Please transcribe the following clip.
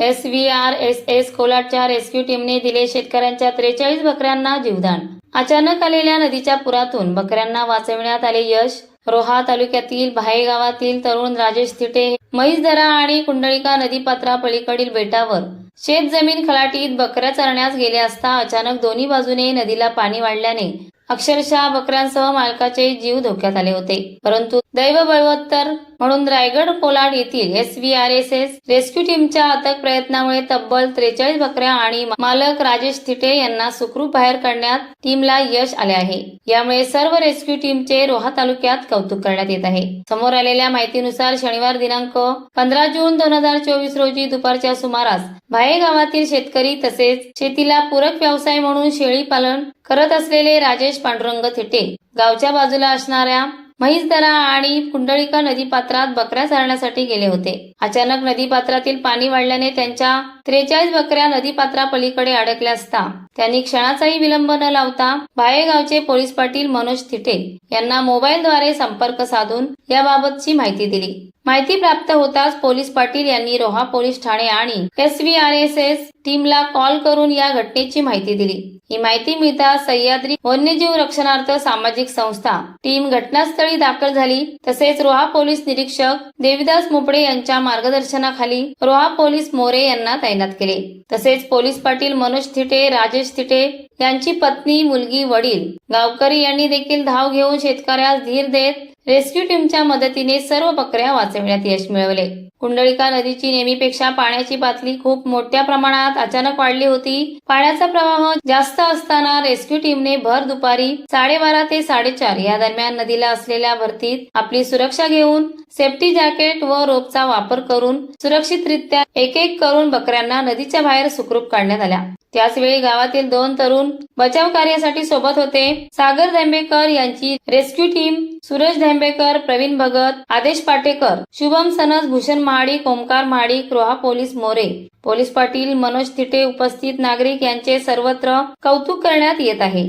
S V R S S कोलाटच्या rescue टीमने दिले शेतकऱ्यांच्या त्रेचाळीस बकऱ्यांना जीवदान. अचानक आलेल्या नदीच्या पुरातून बकऱ्यांना वाचविण्यात आले यश. रोहा तालुक्यातील भाई गावातील तरुण राजेश थिटे म्हैसदरा आणि कुंडलिका नदीपात्रा पलीकडील बेटावर शेत जमीन खलाटीत बकऱ्या चरण्यास गेले असता अचानक दोन्ही बाजूने नदीला पाणी वाढल्याने अक्षरशः बकऱ्यांसह मालकाचे जीव धोक्यात आले होते. परंतु दैव बळवत्तर म्हणून रायगड कोलाड येथील S V R S S rescue टीमच्या अथक प्रयत्नामुळे तब्बल त्रेचाळीस बकऱ्या आणि मालक राजेश थिटे यांना सुखरूप बाहेर काढण्यात टीमला यश आले आहे. यामुळे सर्व रेस्क्यू टीमचे रोहा तालुक्यात कौतुक करण्यात येत आहे. समोर आलेल्या माहितीनुसार शनिवार दिनांक पंधरा जून दोन हजार चोवीस रोजी दुपारच्या सुमारास भाये गावातील शेतकरी तसेच शेतीला पूरक व्यवसाय म्हणून शेळी पालन करत असलेले राजेश पांडुरंग थेटे. गावच्या बाजूला असणाऱ्या म्हैसदरा आणि कुंडळिका नदीपात्रात बकऱ्या चरण्यासाठी गेले होते. अचानक नदीपात्रातील पाणी वाढल्याने त्यांच्या त्रेचाळीस बकऱ्या नदीपात्रापलीकडे अडकल्या असता त्यांनी क्षणाचाही विलंब न लावता भायेगावचे पोलीस पाटील मनोज थिटे यांना मोबाईलद्वारे संपर्क साधून याबाबतची माहिती दिली. माहिती प्राप्त होताच पोलीस पाटील यांनी रोहा पोलीस ठाणे आणि S V R S S टीमला कॉल करून या घटनेची माहिती दिली. ही माहिती मिळताच सह्याद्री वन्यजीव रक्षणार्थ सामाजिक संस्था टीम घटनास्थळी दाखल झाली. तसेच रोहा पोलीस निरीक्षक देविदास मुपडे यांच्या मार्गदर्शनाखाली रोहा पोलीस मोरे यांना तैनात केले. तसेच पोलीस पाटील मनोज थिटे राजेश थिटे यांची पत्नी मुलगी वडील. गावकरी यांनी देखील धाव घेऊन शेतकऱ्यास धीर देत रेस्क्यू टीमच्या मदतीने सर्व बकऱ्या वाचविण्यात यश मिळवले. कुंडलिका नदीची नेहमीपेक्षा पाण्याची पातळी खूप मोठ्या प्रमाणात अचानक वाढली होती. पाण्याचा प्रवाह जास्त असताना रेस्क्यू टीमने भर दुपारी साडेबारा ते साडेचार या दरम्यान नदीला असलेल्या भरतीत आपली सुरक्षा घेऊन सेफ्टी जॅकेट व रोपचा वापर करून सुरक्षितरित्या एक एक करून बकऱ्यांना नदीच्या बाहेर सुखरूप काढण्यात आल्या. त्याचवेळी गावातील दोन तरुण बचाव कार्यासाठी सोबत होते. सागर धेंबेकर यांची rescue team Suresh Dhembekar Pravin Bhagat Adesh Patekar Shubham Sanas Bhushan Mahadik Omkar Mahadi Roha police More. Police Patil Manoj Thite उपस्थित. नागरिक यांचे सर्वत्र कौतुक करण्यात येत आहे.